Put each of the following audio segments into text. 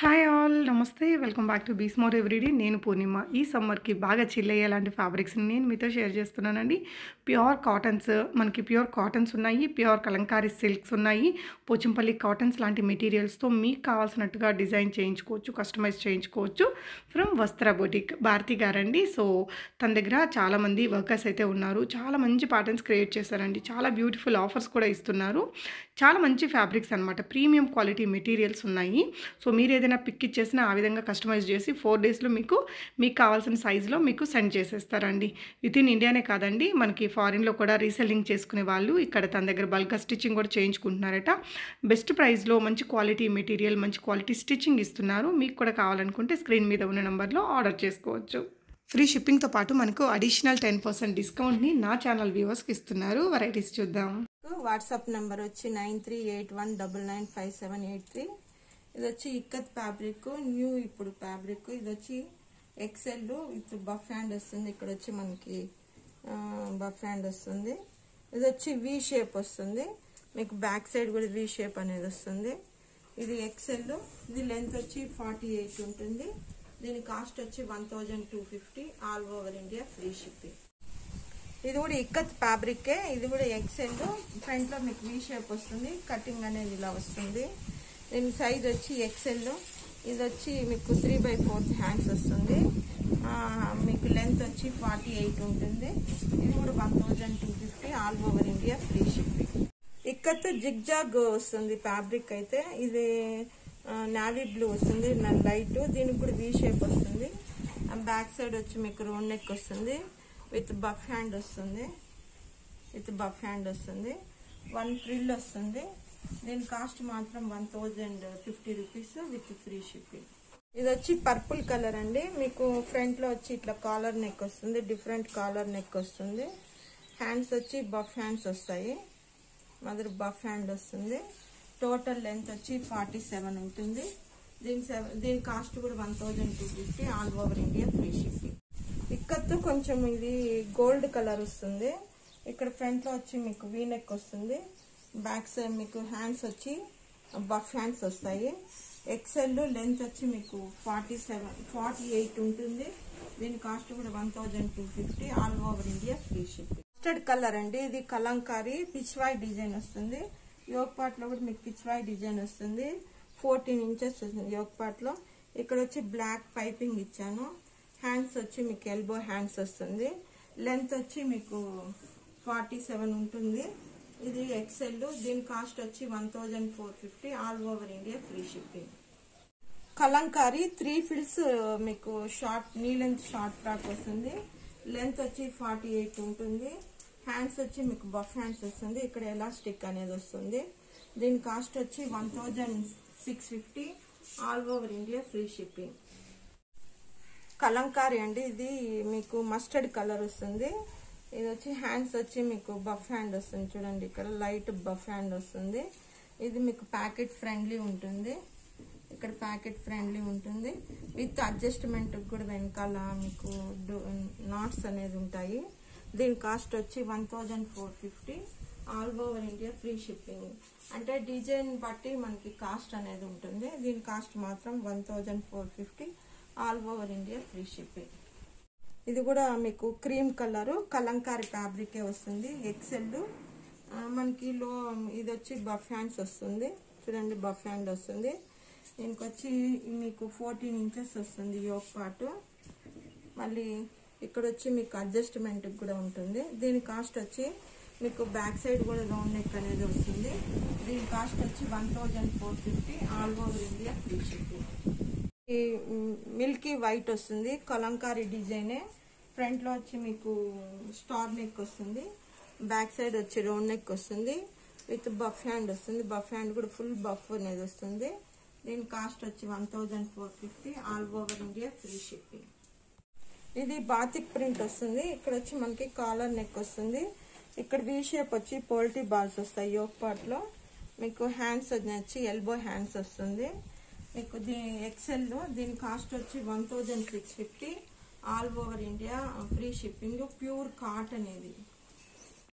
Hi all నమస్తే. Welcome back to bees more everyday నేను పూర్ణిమ. ఈ సమ్మర్కి బాగా చిల్ అయ్యేలాంటి ఫ్యాబ్రిక్స్ని నేను మీతో షేర్ చేస్తున్నానండి. ప్యూర్ కాటన్స్ మనకి ప్యూర్ కాటన్స్ ఉన్నాయి ప్యూర్ కలంకారీ సిల్క్స్ ఉన్నాయి. పోచంపల్లి కాటన్స్ లాంటి మెటీరియల్స్తో మీకు కావాల్సినట్టుగా డిజైన్ చేయించుకోవచ్చు కస్టమైజ్ చేయించుకోవచ్చు. ఫ్రమ్ వస్త్ర బొటిక్ భారతి గారండి. సో తన దగ్గర చాలామంది వర్కర్స్ అయితే ఉన్నారు. చాలా మంచి ప్యాటర్న్స్ క్రియేట్ చేశారండి. చాలా బ్యూటిఫుల్ ఆఫర్స్ కూడా ఇస్తున్నారు. చాలా మంచి ఫ్యాబ్రిక్స్ అనమాట ప్రీమియం క్వాలిటీ మెటీరియల్స్ ఉన్నాయి. సో మీరు ఏదైనా పిక్ ఇచ్చేసినా ఆ విధంగా కస్టమైజ్ చేసి ఫోర్ డేస్లో మీకు మీకు కావాల్సిన సైజులో మీకు సెండ్ చేసేస్తారండి. విత్ ఇన్ ఇండియానే కాదండి మనకి ఫారిన్లో కూడా రీసెల్లింగ్ చేసుకునే వాళ్ళు ఇక్కడ తన దగ్గర బల్క్ స్టిచ్చింగ్ కూడా చేయించుకుంటున్నారట. బెస్ట్ ప్రైస్లో మంచి క్వాలిటీ మెటీరియల్ మంచి క్వాలిటీ స్టిచ్చింగ్ ఇస్తున్నారు. మీకు కూడా కావాలనుకుంటే స్క్రీన్ మీద ఉన్న నెంబర్లో ఆర్డర్ చేసుకోవచ్చు. ఫ్రీ షిప్పింగ్తో పాటు మనకు అడిషనల్ టెన్ పర్సెంట్ డిస్కౌంట్ని నా ఛానల్ వ్యూవర్స్కి ఇస్తున్నారు. వెరైటీస్ చూద్దాం. వాట్సాప్ నెంబర్ వచ్చి nine three eight one double nine five seven eight three. ఇది వచ్చి ఇక్కత్ ఫ్యాబ్రిక్ న్యూ ఇప్పుడు ఫ్యాబ్రిక్. ఇది వచ్చి ఎక్సెల్. ఇప్పుడు బఫ్ హ్యాండ్ వస్తుంది. ఇక్కడ వచ్చి మనకి బఫ్ హ్యాండ్ వస్తుంది. ఇది వచ్చి వి షేప్ వస్తుంది. మీకు బ్యాక్ సైడ్ కూడా వి షేప్ అనేది వస్తుంది. ఇది ఎక్సెల్. ఇది లెంత్ వచ్చి ఫార్టీ ఎయిట్ ఉంటుంది. దీని కాస్ట్ వచ్చి one thousand two fifty all over India free shipping ఇది కూడా ఇక్కత్ ఫ్యాబ్రికే. ఇది కూడా ఎక్సెల్. ఫ్రంట్లో మీకు వి షేప్ వస్తుంది. కటింగ్ అనేది ఇలా వస్తుంది. దీని సైజ్ వచ్చి ఎక్సెల్ ఇది వచ్చి మీకు త్రీ బై ఫోర్త్ హ్యాండ్స్ వస్తుంది. మీకు లెంత్ వచ్చి ఫార్టీ ఎయిట్ ఉంటుంది. ఇది కూడా one thousand two fifty all over India free shipping ikat zigzag వస్తుంది ఫ్యాబ్రిక్ అయితే. ఇది నావీ బ్లూ వస్తుంది. లైట్ దీనికి కూడా వీ షేప్ వస్తుంది. బ్యాక్ సైడ్ వచ్చి మీకు రౌండ్ నెక్ వస్తుంది. విత్ బఫ్ హ్యాండ్ వస్తుంది. విత్ బఫ్ హ్యాండ్ వస్తుంది. వన్ ఫ్రిల్ వస్తుంది. దీని కాస్ట్ మాత్రం one thousand fifty rupees with free shipping ఇది వచ్చి పర్పుల్ కలర్ అండి. మీకు ఫ్రంట్లో వచ్చి ఇట్లా కాలర్ నెక్ వస్తుంది డిఫరెంట్ కాలర్ నెక్ వస్తుంది. హ్యాండ్స్ వచ్చి బఫ్ హ్యాండ్స్ వస్తాయి. మదర్ బఫ్ హ్యాండ్ వస్తుంది. టోటల్ లెంత్ వచ్చి ఫార్టీ సెవెన్ ఉంటుంది. దీని సెవెన్ దీని కాస్ట్ కూడా one thousand two fifty all over India free shipping ikat కొంచెం ఇది గోల్డ్ కలర్ వస్తుంది. ఇక్కడ ఫ్రంట్లో వచ్చి మీకు వీ నెక్ వస్తుంది. బ్యాక్ సైడ్ మీకు హ్యాండ్స్ వచ్చి బఫ్ హ్యాండ్స్ వస్తాయి. ఎక్సెల్ లెంత్ వచ్చి మీకు ఫార్టీ సెవెన్ ఫార్టీ ఎయిట్ ఉంటుంది. దీని కాస్ట్ కూడా one thousand two fifty all over India free shipping mustard colour అండి. ఇది కలంకారీ పిచ్వాయ్ డిజైన్ వస్తుంది. యోగ్ పాట్లో కూడా మీకు పిచ్వాయ్ డిజైన్ వస్తుంది. ఫోర్టీన్ ఇంచెస్ వస్తుంది యోగ్ పాట్లో ఇక్కడ వచ్చి బ్లాక్ పైపింగ్ ఇచ్చాను. హ్యాండ్స్ వచ్చి మీకు ఎల్బో హ్యాండ్స్ వస్తుంది. లెంత్ వచ్చి మీకు ఫార్టీ సెవెన్ ఉంటుంది. ఇది ఎక్సెల్ దీని కాస్ట్ వచ్చి one thousand four fifty all over India free shipping Kalamkari three frills uh, మీకు short knee length short frock వస్తుంది. లెంత్ వచ్చి ఫార్టీ ఎయిట్ ఉంటుంది. హ్యాండ్స్ వచ్చి మీకు బఫ్ హ్యాండ్స్ వస్తుంది. ఇక్కడ ఎలాస్టిక్ అనేది వస్తుంది. దీని కాస్ట్ వచ్చి one thousand six fifty all over India free shipping Kalamkari అండి. ఇది మీకు మస్టర్డ్ కలర్ వస్తుంది. ఇది వచ్చి హ్యాండ్స్ వచ్చి మీకు బఫ్ హ్యాండ్ వస్తుంది చూడండి ఇక్కడ లైట్ బఫ్ హ్యాండ్ వస్తుంది. ఇది మీకు ప్యాకెట్ ఫ్రెండ్లీ ఉంటుంది. ఇక్కడ ప్యాకెట్ ఫ్రెండ్లీ ఉంటుంది. విత్ అడ్జస్ట్మెంట్ కూడా వెనకాల మీకు నాట్స్ అనేది ఉంటాయి. దీని కాస్ట్ వచ్చి one thousand four fifty all over India free shipping. అంటే డిజైన్ బట్టి మనకి కాస్ట్ అనేది ఉంటుంది. దీని కాస్ట్ మాత్రం one thousand four fifty all over India free shipping. ఇది కూడా మీకు క్రీమ్ కలరు కలంకారీ ఫ్యాబ్రికే వస్తుంది ఎక్సెల్ మనకి లో ఇది వచ్చి బఫ్ హ్యాండ్స్ వస్తుంది. చూడండి బఫ్ హ్యాండ్ వస్తుంది. దీనికి వచ్చి మీకు ఫోర్టీన్ ఇంచెస్ వస్తుంది యోగ్ పాటు. మళ్ళీ ఇక్కడ వచ్చి మీకు అడ్జస్ట్మెంట్ కూడా ఉంటుంది. దీని కాస్ట్ వచ్చి మీకు బ్యాక్ సైడ్ కూడా రౌండ్ నెక్ అనేది వస్తుంది. దీని కాస్ట్ వచ్చి one thousand four fifty all over India free shipping milky white వస్తుంది కలంకారీ డిజైనే. ఫ్రంట్లో వచ్చి మీకు స్టార్ నెక్ వస్తుంది బ్యాక్ సైడ్ వచ్చి రౌండ్ నెక్ వస్తుంది విత్ బఫ్ హ్యాండ్ వస్తుంది. బఫ్ హ్యాండ్ కూడా ఫుల్ బఫ్ అనేది వస్తుంది. దీని కాస్ట్ వచ్చి one thousand four fifty all over India free shipping. ఇది బాతిక్ ప్రింట్ వస్తుంది. ఇక్కడ వచ్చి మనకి కాలర్ నెక్ వస్తుంది. ఇక్కడ వీ షేప్ వచ్చి పోల్ట్రీ బాల్స్ వస్తాయి యోక్ పార్ట్లో మీకు హ్యాండ్స్ వచ్చి ఎల్బో హ్యాండ్స్ వస్తుంది. మీకు దీని ఎక్సెల్లో దీని కాస్ట్ వచ్చి one thousand six fifty all over India free shipping pure cotton ఇది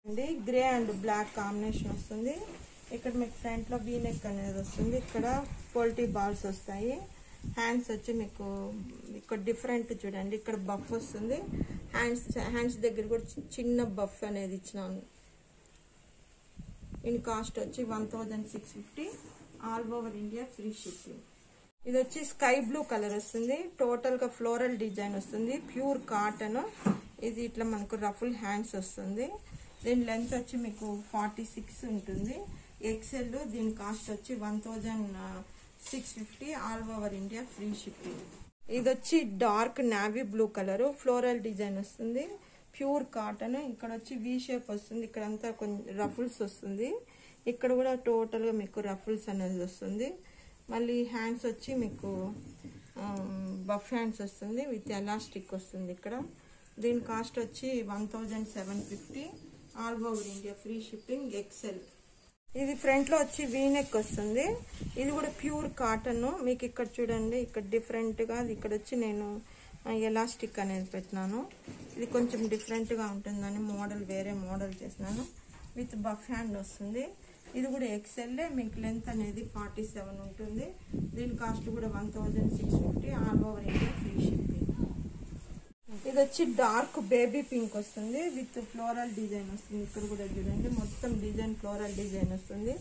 అండి గ్రే అండ్ బ్లాక్ కాంబినేషన్ వస్తుంది. ఇక్కడ మీకు ఫ్రంట్లో వీనెక్ నెక్ అనేది వస్తుంది. ఇక్కడ పోల్ట్రీ బాల్స్ వస్తాయి. హ్యాండ్స్ వచ్చి మీకు ఇక్కడ డిఫరెంట్ చూడండి. ఇక్కడ బఫ్ వస్తుంది. హ్యాండ్స్ హ్యాండ్స్ దగ్గర కూడా చిన్న బఫ్ అనేది ఇచ్చినాను. దీని కాస్ట్ వచ్చి one thousand six fifty all over India free shipping ఇది వచ్చి స్కై బ్లూ కలర్ వస్తుంది. టోటల్గా ఫ్లోరల్ డిజైన్ వస్తుంది. ప్యూర్ కాటన్ ఇది ఇట్లా మనకు రఫుల్ హ్యాండ్స్ వస్తుంది. దీని లెంత్ వచ్చి మీకు ఫార్టీ సిక్స్ ఉంటుంది ఎక్సెల్ దీని కాస్ట్ వచ్చి one thousand six fifty all over India free shipping ఇది వచ్చి dark navy blue colour floral design వస్తుంది. ప్యూర్ కాటన్ ఇక్కడ వచ్చి వి షేప్ వస్తుంది. ఇక్కడ అంతా కొంచెం రఫుల్స్ వస్తుంది. ఇక్కడ కూడా టోటల్గా మీకు రఫుల్స్ అనేది వస్తుంది. మళ్ళీ హ్యాండ్స్ వచ్చి మీకు బఫ్ హ్యాండ్స్ వస్తుంది విత్ ఎలాస్టిక్ వస్తుంది ఇక్కడ. దీని కాస్ట్ వచ్చి one thousand seven fifty all over India free shipping XL. ఇది ఫ్రంట్లో వచ్చి వీనెక్ వస్తుంది. ఇది కూడా ప్యూర్ కాటన్. మీకు ఇక్కడ చూడండి ఇక్కడ డిఫరెంట్గా ఇక్కడ వచ్చి నేను ఎలాస్టిక్ అనేది పెట్టినాను. ఇది కొంచెం డిఫరెంట్గా ఉంటుందని మోడల్ వేరే మోడల్ చేసినాను. విత్ బఫ్ హ్యాండ్ వస్తుంది. ఇది కూడా ఎక్సెల్ మీకు లెంత్ అనేది ఫార్టీ సెవెన్ ఉంటుంది. దీని కాస్ట్ కూడా one thousand six fifty all over India free shipping ఇది వచ్చి డార్క్ బేబీ పింక్ వస్తుంది విత్ ఫ్లోరల్ డిజైన్ వస్తుంది. ఇక్కడ కూడా చూడండి మొత్తం డిజైన్ ఫ్లోరల్ డిజైన్ వస్తుంది.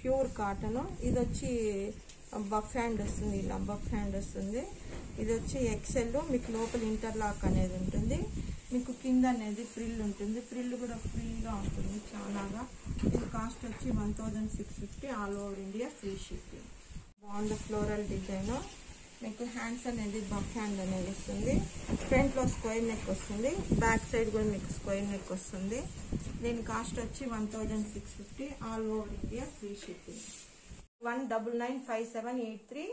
ప్యూర్ కాటన్ ఇది వచ్చి బఫ్ హ్యాండ్ వస్తుంది ఇలా బఫ్ హ్యాండ్ వస్తుంది. ఇది వచ్చి ఎక్సెల్ మీకు లోపల ఇంటర్లాక్ అనేది ఉంటుంది. మీకు కింద అనేది ఫ్రిల్ ఉంటుంది. ఫ్రిల్ కూడా ఫ్రీగా ఉంటుంది చాలాగా. ఇది కాస్ట్ వచ్చి one thousand six fifty all over India free shipping. బాగుంది ఫ్లోరల్ డిజైన్. మీకు హ్యాండ్స్ అనేది బఫ్ హ్యాండ్ అనేది వస్తుంది. ఫ్రంట్లో స్క్వేర్ నెక్ వస్తుంది. బ్యాక్ సైడ్ కూడా మీకు స్క్వేర్ నెక్ వస్తుంది. దీని కాస్ట్ వచ్చి one thousand six fifty all over India free shipping. One double nine five seven eight three.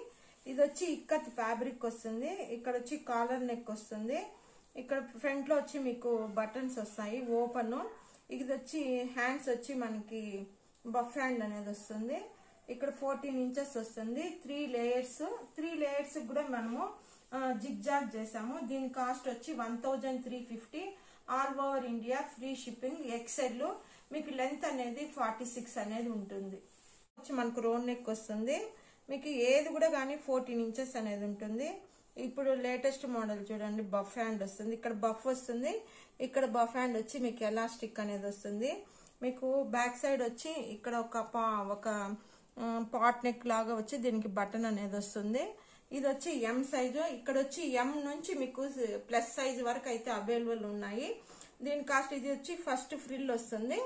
ఇది వచ్చి ఇక్కత్ ఫ్యాబ్రిక్ వస్తుంది. ఇక్కడ వచ్చి కాలర్ నెక్ వస్తుంది. ఇక్కడ ఫ్రంట్లో వచ్చి మీకు బటన్స్ వస్తాయి ఓపెన్. ఇది వచ్చి హ్యాండ్స్ వచ్చి మనకి బఫ్ హ్యాండ్ అనేది వస్తుంది. ఇక్కడ ఫోర్టీన్ ఇంచెస్ వస్తుంది. త్రీ లేయర్స్ త్రీ లేయర్స్ కూడా మనము జిగ్ జాగ్ చేసాము దీని కాస్ట్ వచ్చి one thousand three fifty. All over India free shipping XL. మీకు లెంత్ అనేది ఫార్టీ సిక్స్ అనేది ఉంటుంది. వచ్చి మనకు రోన్ నెక్ వస్తుంది. మీకు ఏది కూడా కానీ ఫోర్టీన్ ఇంచెస్ అనేది ఉంటుంది. ఇప్పుడు లేటెస్ట్ మోడల్ చూడండి బఫ్ హ్యాండ్ వస్తుంది. ఇక్కడ బఫ్ వస్తుంది. ఇక్కడ బఫ్ హ్యాండ్ వచ్చి మీకు ఎలాస్టిక్ అనేది వస్తుంది. మీకు బ్యాక్ సైడ్ వచ్చి ఇక్కడ ఒక పా- ఒక పాట్ నెక్ లాగా వచ్చి దీనికి బటన్ అనేది వస్తుంది. ఇది వచ్చి ఎం సైజు ఇక్కడ వచ్చి ఎం నుంచి మీకు ప్లస్ సైజ్ వరకు అయితే అవైలబుల్ ఉన్నాయి. దీని కాస్ట్ ఇది వచ్చి ఫస్ట్ ఫ్రిల్ వస్తుంది.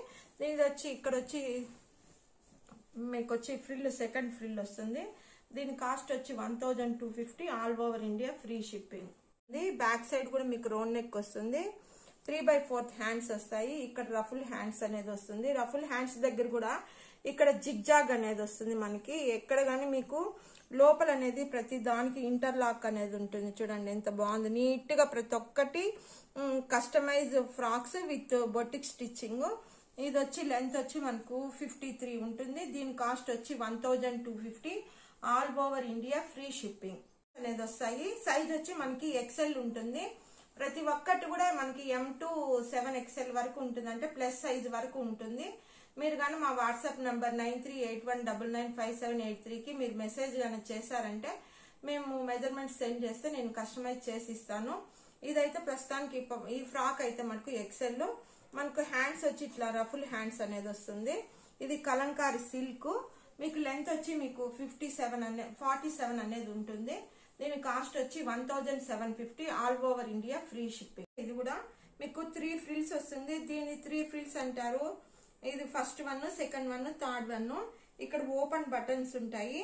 ఇది వచ్చి ఇక్కడ వచ్చి మీకు వచ్చి ఫ్రిల్ సెకండ్ ఫ్రిల్ వస్తుంది. దీని కాస్ట్ వచ్చి one thousand two fifty all over India free shipping. ఇది బ్యాక్ సైడ్ కూడా మీకు రోన్ నెక్ వస్తుంది. త్రీ బై ఫోర్త్ హ్యాండ్స్ వస్తాయి. ఇక్కడ రఫుల్ హ్యాండ్స్ అనేది వస్తుంది. రఫుల్ హ్యాండ్స్ దగ్గర కూడా ఇక్కడ జిగ్జాగ్ అనేది వస్తుంది మనకి. ఎక్కడ గానీ మీకు లోపల అనేది ప్రతి దానికి ఇంటర్లాక్ అనేది ఉంటుంది. చూడండి ఎంత బాగుంది. నీట్గా ప్రతి ఒక్కటి customise frocks with boutique stitching. ఇది వచ్చి లెంత్ వచ్చి మనకు ఫిఫ్టీ త్రీ ఉంటుంది. దీని కాస్ట్ వచ్చి one thousand two fifty all over India free shipping అనేది వస్తాయి. సైజ్ వచ్చి మనకి ఎక్సెల్ ఉంటుంది. ప్రతి ఒక్కటి కూడా మనకి ఎం టు సెవెన్ ఎక్స్ఎల్ వరకు ఉంటుంది అంటే ప్లస్ సైజ్ వరకు ఉంటుంది. మీరు కానీ మా WhatsApp number nine three eight one double nine five seven eight త్రీకి మీరు మెసేజ్ కానీ చేశారంటే మేము మెజర్మెంట్స్ సెండ్ చేస్తే నేను కస్టమైజ్ చేసి ఇస్తాను. ఇదైతే ప్రస్తుతానికి ఈ ఫ్రాక్ అయితే మనకు ఎక్సెల్ మనకు హ్యాండ్స్ వచ్చి ఇట్లా రఫుల్ హ్యాండ్స్ అనేది వస్తుంది. ఇది కలంకారి సిల్క్. మీకు లెంత్ వచ్చి మీకు ఫిఫ్టీ సెవెన్ అనే ఫార్టీ సెవెన్ అనేది ఉంటుంది. దీని కాస్ట్ వచ్చి one thousand seven fifty all over India free shipping ఇది కూడా మీకు త్రీ ఫ్రిల్స్ వస్తుంది. దీని త్రీ ఫ్రిల్స్ అంటారు. ఇది first one second one third one ఇక్కడ ఓపెన్ బటన్స్ ఉంటాయి.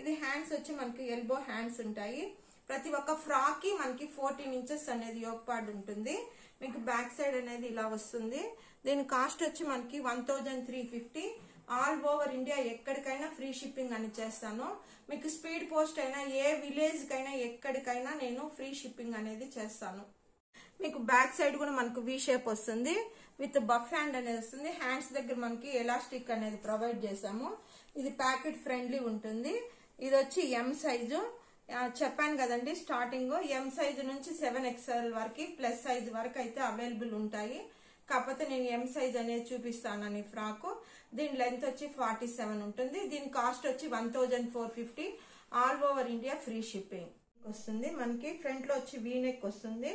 ఇది హ్యాండ్స్ వచ్చి మనకి ఎల్బో హ్యాండ్స్ ఉంటాయి. ప్రతి ఒక్క ఫ్రాక్కి మనకి ఫోర్టీన్ ఇంచెస్ అనేది యోగపాడు ఉంటుంది. మీకు బ్యాక్ సైడ్ అనేది ఇలా వస్తుంది. దీని కాస్ట్ వచ్చి మనకి one thousand three fifty all over India ఎక్కడికైనా ఫ్రీ షిప్పింగ్ అని చేస్తాను. మీకు స్పీడ్ పోస్ట్ అయినా ఏ విలేజ్ కైనా ఎక్కడికైనా నేను ఫ్రీ షిప్పింగ్ అనేది చేస్తాను. మీకు బ్యాక్ సైడ్ కూడా మనకు వి షేప్ వస్తుంది. విత్ బఫ్ హ్యాండ్ అనేది వస్తుంది. హ్యాండ్స్ దగ్గర మనకి ఎలాస్టిక్ అనేది ప్రొవైడ్ చేసాము ఇది ప్యాకెట్ ఫ్రెండ్లీ ఉంటుంది. ఇది వచ్చి ఎం సైజు చెప్పాను కదండి స్టార్టింగ్. ఎం సైజు నుంచి సెవెన్ ఎక్స్ఎల్ వరకు ప్లస్ సైజ్ వరకు అయితే అవైలబుల్ ఉంటాయి. కాకపోతే నేను ఎం సైజ్ అనేది చూపిస్తానని ఫ్రాకు. దీని లెంత్ వచ్చి ఫార్టీ సెవెన్ ఉంటుంది. దీని కాస్ట్ వచ్చి one thousand four fifty all over India free shipping వస్తుంది. మనకి ఫ్రంట్లో వచ్చి వీ నెక్ వస్తుంది.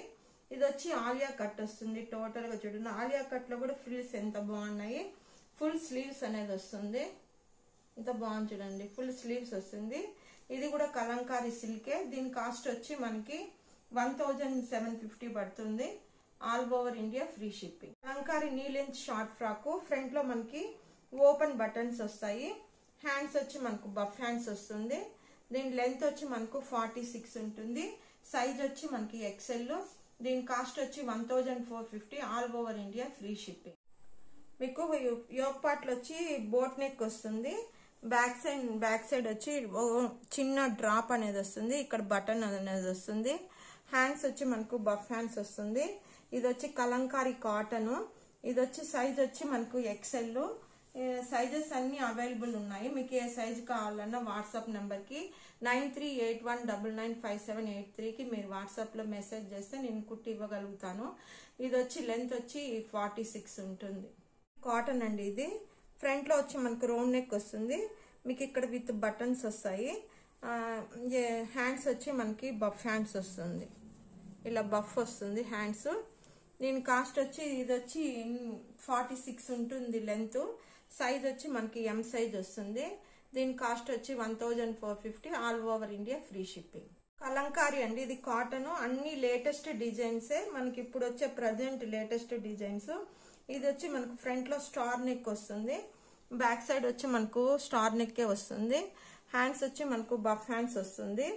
ఇది వచ్చి ఆలియా కట్ వస్తుంది. టోటల్గా చూడండి. ఆలియా కట్లో కూడా ఫ్రిల్స్ ఎంత బాగున్నాయి? ఫుల్ స్లీవ్స్ అనేది వస్తుంది. ఇంత బాగుంది చూడండి. ఫుల్ స్లీవ్స్ వస్తుంది. ఇది కూడా కలంకారీ సిల్కే దీని కాస్ట్ వచ్చి మనకి వన్ థౌజండ్ సెవెన్ ఫిఫ్టీ పడుతుంది. All over India free shipping Kalamkari knee length short frock ఫ్రంట్లో మనకి ఓపెన్ బటన్స్ వస్తాయి. హ్యాండ్స్ వచ్చి మనకు బఫ్ హ్యాండ్స్ వస్తుంది. దీని లెంత్ వచ్చి మనకు ఫార్టీ సిక్స్ ఉంటుంది. సైజ్ వచ్చి మనకి ఎక్సెల్ దీని కాస్ట్ వచ్చి one thousand four fifty all over India free shipping. మీకు యోగ్ పార్ట్లు వచ్చి బోట్ నెక్ వస్తుంది. బ్యాక్ సైడ్ బ్యాక్ సైడ్ వచ్చి ఓ చిన్న డ్రాప్ అనేది వస్తుంది. ఇక్కడ బటన్ అనేది వస్తుంది. హ్యాండ్స్ వచ్చి మనకు బఫ్ హ్యాండ్స్ వస్తుంది. ఇది వచ్చి కలంకారీ కాటన్. ఇది వచ్చి సైజ్ వచ్చి మనకు ఎక్సెల్ సైజెస్ అన్ని అవైలబుల్ ఉన్నాయి. మీకు ఏ సైజ్ కావాలన్నా వాట్సాప్ నెంబర్కి nine three eight one double nine five seven eight త్రీకి మీరు వాట్సాప్లో మెసేజ్ చేస్తే నేను కుట్టి ఇవ్వగలుగుతాను. ఇది వచ్చి లెంత్ వచ్చి ఫార్టీ సిక్స్ ఉంటుంది. కాటన్ అండి ఇది. ఫ్రంట్లో వచ్చి మనకు రౌండ్ నెక్ వస్తుంది. మీకు ఇక్కడ విత్ బటన్స్ వస్తాయి. హ్యాండ్స్ వచ్చి మనకి బఫ్ హ్యాండ్స్ వస్తుంది. ఇలా బఫ్ వస్తుంది హ్యాండ్స్ దీని కాస్ట్ వచ్చి ఇది వచ్చి ఫార్టీ సిక్స్ ఉంటుంది లెంత్. సైజ్ వచ్చి మనకి ఎం సైజ్ వస్తుంది. దీని కాస్ట్ వచ్చి one thousand four fifty all over India free shipping. Kalamkari అండి ఇది కాటన్. అన్ని లేటెస్ట్ డిజైన్సే. మనకి ఇప్పుడు వచ్చే ప్రజెంట్ లేటెస్ట్ డిజైన్స్. ఇది వచ్చి మనకు ఫ్రంట్లో స్టార్ నెక్ వస్తుంది. బ్యాక్ సైడ్ వచ్చి మనకు స్టార్ నెక్కే వస్తుంది. హ్యాండ్స్ వచ్చి మనకు బఫ్ హ్యాండ్స్ వస్తుంది.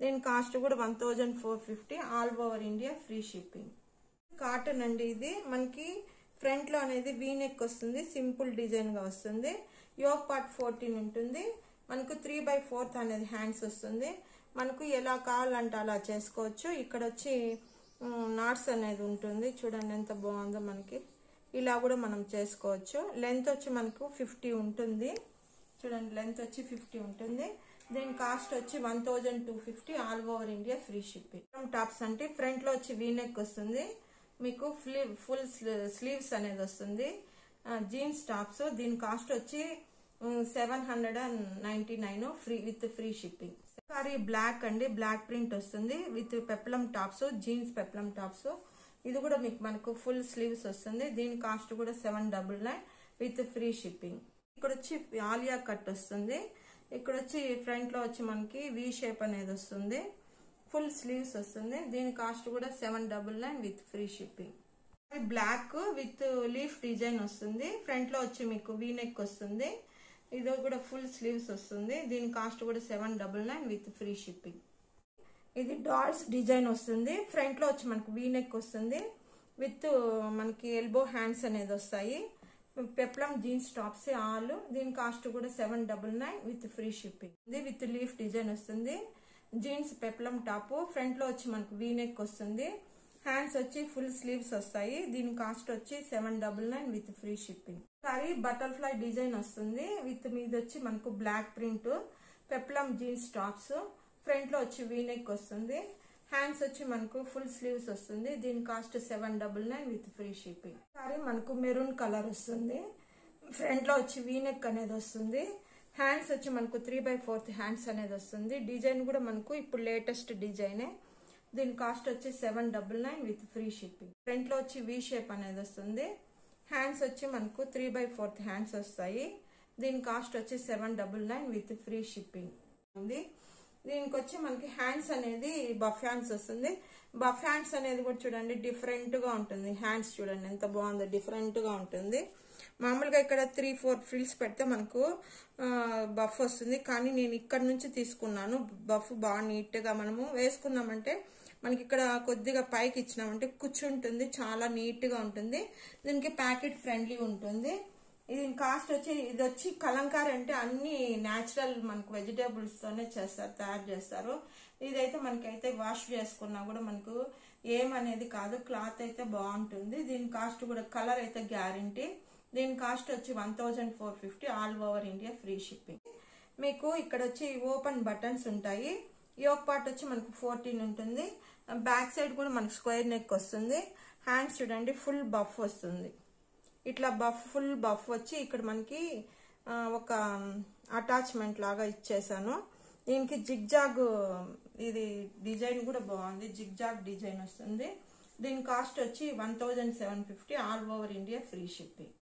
దీని కాస్ట్ కూడా one thousand four fifty all over India free shipping. Cotton అండి ఇది. మనకి ఫ్రంట్లో అనేది వీ నెక్ వస్తుంది. సింపుల్ డిజైన్గా వస్తుంది. యోగ్ పార్ట్ ఫోర్టీన్ ఉంటుంది. మనకు త్రీ బై ఫోర్త్ అనేది హ్యాండ్స్ వస్తుంది. మనకు ఎలా కావాలంటే అలా చేసుకోవచ్చు. ఇక్కడ వచ్చి నాట్స్ అనేది ఉంటుంది. చూడండి ఎంత బాగుందో మనకి. ఇలా కూడా మనం చేసుకోవచ్చు. లెంత్ వచ్చి మనకు ఫిఫ్టీ ఉంటుంది. చూడండి లెంత్ వచ్చి ఫిఫ్టీ ఉంటుంది. దీని కాస్ట్ వచ్చి one thousand two fifty all over India free shipping tops అంటే ఫ్రంట్లో వచ్చి వీ నెక్ వస్తుంది. మీకు ఫుల్ స్లీవ్స్ అనేది వస్తుంది. జీన్స్ టాప్స్ దీని కాస్ట్ వచ్చి seven hundred and ninety nine free with free shipping sorry black అండి. బ్లాక్ ప్రింట్ వస్తుంది. With peplum tops jeans peplum tops ఇది కూడా మీకు మనకు ఫుల్ స్లీవ్స్ వస్తుంది. దీని కాస్ట్ కూడా seven double nine with free shipping ఇక్కడ వచ్చి ఆలియా కట్ వస్తుంది. ఇక్కడ వచ్చి ఫ్రంట్లో వచ్చి మనకి వి షేప్ అనేది వస్తుంది. ఫుల్ స్లీవ్స్ వస్తుంది. దీని కాస్ట్ కూడా seven double nine with free shipping black with leaf design వస్తుంది. ఫ్రంట్లో వచ్చి మీకు వీ నెక్ వస్తుంది. ఇది కూడా ఫుల్ స్లీవ్స్ వస్తుంది. దీని కాస్ట్ కూడా seven double nine with free shipping ఇది డాల్స్ డిజైన్ వస్తుంది. ఫ్రంట్లో వచ్చి మనకు వీ నెక్ వస్తుంది. విత్ uh, మనకి ఎల్బో హ్యాండ్స్ అనేది వస్తాయి. Peplum jeans tops all. దీని కాస్ట్ కూడా seven double nine with free shipping ఇది విత్ లీఫ్ డిజైన్ వస్తుంది. జీన్స్ పెప్లం టాప్ ఫ్రంట్లో వచ్చి మనకు వీ నెక్ వస్తుంది. హ్యాండ్స్ వచ్చి ఫుల్ స్లీవ్స్ వస్తాయి. దీని కాస్ట్ వచ్చి seven double nine with free shipping sorry butterfly design వస్తుంది. విత్ మీద వచ్చి మనకు block print peplum jeans tops ఫ్రంట్లో వచ్చి వీ నెక్ వస్తుంది. హ్యాండ్స్ వచ్చి మనకు ఫుల్ స్లీవ్స్ వస్తుంది. దీని cost seven double nine with free shipping sorry మనకు మెరూన్ కలర్ వస్తుంది. ఫ్రంట్లో వచ్చి వీ నెక్ అనేది వస్తుంది. హ్యాండ్స్ వచ్చి మనకు త్రీ బై ఫోర్త్ హ్యాండ్స్ అనేది వస్తుంది. డిజైన్ కూడా మనకు ఇప్పుడు లేటెస్ట్ డిజైనే దీని కాస్ట్ వచ్చి seven double nine with free shipping ఫ్రంట్లో వచ్చి వీ షేప్ అనేది వస్తుంది. హ్యాండ్స్ వచ్చి మనకు త్రీ బై ఫోర్త్ హ్యాండ్స్ వస్తాయి. దీని కాస్ట్ వచ్చి seven double nine with free shipping ఉంది. దీనికి వచ్చి మనకి హ్యాండ్స్ అనేది బఫ్ హ్యాండ్స్ వస్తుంది. బఫ్ హ్యాండ్స్ అనేది కూడా చూడండి డిఫరెంట్గా ఉంటుంది. హ్యాండ్స్ చూడండి ఎంత బాగుందో డిఫరెంట్గా ఉంటుంది. మామూలుగా ఇక్కడ త్రీ ఫోర్ ఫ్రిల్స్ పెడితే మనకు బఫ్ వస్తుంది. కానీ నేను ఇక్కడ నుంచి తీసుకున్నాను. బఫ్ బాగా నీట్గా మనము వేసుకున్నామంటే మనకి ఇక్కడ కొద్దిగా పైకి ఇచ్చినామంటే కూర్చుంటుంది. చాలా నీట్గా ఉంటుంది. దీనికి ప్యాకెట్ ఫ్రెండ్లీ ఉంటుంది. ఇది కాస్ట్ వచ్చి ఇది వచ్చి కలంకారీ అంటే అన్ని న్యాచురల్ మనకు వెజిటేబుల్స్తోనే చేస్తారు తయారు చేస్తారు. ఇదైతే మనకైతే వాష్ చేసుకున్నా కూడా మనకు ఏమనేది కాదు. క్లాత్ అయితే బాగుంటుంది. దీని కాస్ట్ కూడా కలర్ అయితే గ్యారంటీ దీని కాస్ట్ వచ్చి one thousand four fifty all over India free shipping. మీకు ఇక్కడ వచ్చి ఓపెన్ బటన్స్ ఉంటాయి. యోక్ పార్ట్ వచ్చి మనకు ఫోర్టీన్ ఉంటుంది. బ్యాక్ సైడ్ కూడా మనకు స్క్వేర్ నెక్ వస్తుంది. హ్యాండ్స్ చూడండి ఫుల్ బఫ్ వస్తుంది. ఇట్లా బఫ్ ఫుల్ బఫ్ వచ్చి ఇక్కడ మనకి ఒక అటాచ్మెంట్ లాగా ఇచ్చేసాను. దీనికి జిగ్జాగ్ ఇది డిజైన్ కూడా బాగుంది. జిగ్జాగ్ డిజైన్ వస్తుంది. దీని కాస్ట్ వచ్చి one thousand seven fifty all over India free shipping.